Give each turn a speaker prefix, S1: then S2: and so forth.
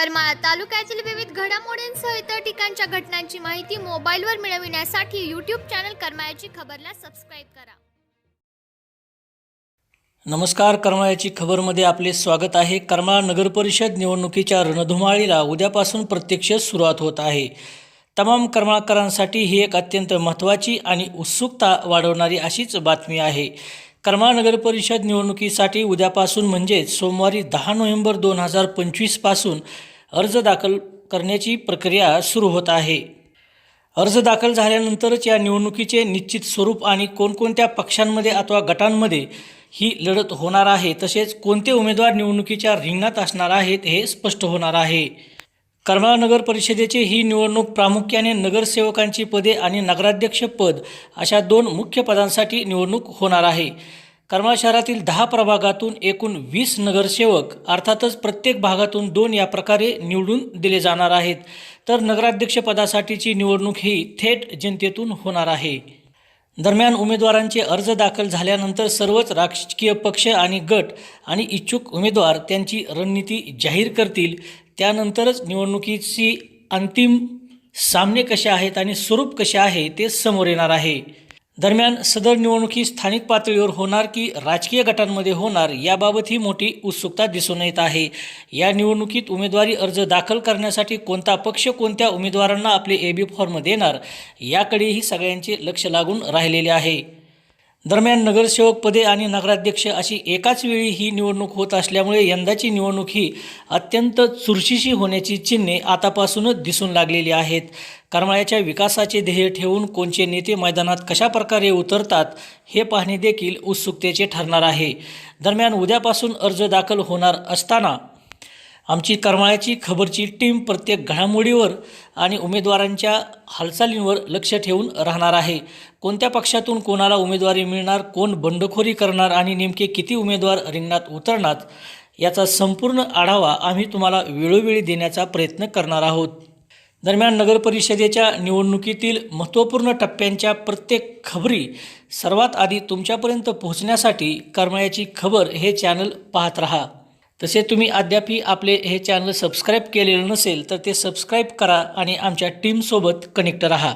S1: करमाळा तालुक्यातील विविध घडामोडींसह इतर ठिकाणच्या घटनांची माहिती मोबाईलवर मिळविण्यासाठी यूट्यूब चॅनल करमाळ्याची खबरला सबस्क्राईब करा.
S2: नमस्कार करमाळ्याची खबरमध्ये आपले स्वागत आहे. करमाळा नगरपरिषद निवडणुकीच्या रणधुमाळीला उद्यापासून प्रत्यक्ष सुरुवात होत आहे. तमाम करमाळकरांसाठी ही एक अत्यंत महत्त्वाची आणि उत्सुकता वाढवणारी अशीच बातमी आहे. करमाळ नगर परिषद निवडणुकीसाठी उद्यापासून म्हणजेच सोमवारी दहा नोव्हेंबर दोन हजार पंचवीसपासून अर्ज दाखल करण्याची प्रक्रिया सुरू होत आहे. अर्ज दाखल झाल्यानंतरच या निवडणुकीचे निश्चित स्वरूप आणि कोणकोणत्या पक्षांमध्ये अथवा गटांमध्ये ही लढत होणार आहे तसेच कोणते उमेदवार निवडणुकीच्या रिंगणात असणार आहेत हे स्पष्ट होणार आहे. करमाळा नगर परिषदेची ही निवडणूक प्रामुख्याने नगरसेवकांची पदे आणि नगराध्यक्ष पद अशा दोन मुख्य पदांसाठी निवडणूक होणार आहे. करमाळा शहरातील दहा प्रभागातून एकूण वीस नगरसेवक अर्थातच प्रत्येक भागातून दोन या प्रकारे निवडून दिले जाणार आहेत. तर नगराध्यक्षपदासाठीची निवडणूक ही थेट जनतेतून होणार आहे. दरम्यान उमेदवारांचे अर्ज दाखल झाल्यानंतर सर्वच राजकीय पक्ष आणि गट आणि इच्छुक उमेदवार त्यांची रणनीती जाहीर करतील. त्यानंतरच निवडणुकीची अंतिम सामने कसे आहेत आणि स्वरूप कसे आहे ते समोर येणार आहे. दरम्यान सदर निवडणुकी स्थानिक पातळीवर होणार की राजकीय गटांमध्ये होणार याबाबत ही मोठी उत्सुकता दिसून येत आहे. या निवडणुकीत उमेदवारी अर्ज दाखल करण्यासाठी कोणता पक्ष कोणत्या उमेदवारांना आपले ए बी फॉर्म देणार याकडेही सगळ्यांचे लक्ष लागून राहिलेले आहे. दरम्यान नगरसेवक पदे आणि नगराध्यक्ष अशी एकाच वेळी ही निवडणूक होत असल्यामुळे यंदाची निवडणूक ही अत्यंत चुरशीशी होण्याची चिन्हे आतापासूनच दिसून लागलेली आहेत. करमाळ्याच्या विकासाचे ध्येय ठेवून कोणचे नेते मैदानात कशा प्रकारे उतरतात हे पाहणे देखील उत्सुकतेचे ठरणार आहे. दरम्यान उद्यापासून अर्ज दाखल होणार असताना आमची करमाळ्याची खबरची टीम प्रत्येक घडामोडीवर आणि उमेदवारांच्या हालचालींवर लक्ष ठेवून राहणार आहे. कोणत्या पक्षातून कोणाला उमेदवारी मिळणार कोण बंडखोरी करणार आणि नेमके किती उमेदवार रिंगणात उतरणार याचा संपूर्ण आढावा आम्ही तुम्हाला वेळोवेळी देण्याचा प्रयत्न करणार आहोत. दरम्यान नगरपरिषदेच्या निवडणुकीतील महत्त्वपूर्ण टप्प्यांच्या प्रत्येक खबरी सर्वात आधी तुमच्यापर्यंत पोहोचण्यासाठी करमाळ्याची खबर हे चॅनल पाहत राहा. तसे तुम्ही अद्यापही आपले हे चॅनल सबस्क्राईब केलेलं नसेल तर ते सबस्क्राईब करा आणि आमच्या टीमसोबत कनेक्ट राहा.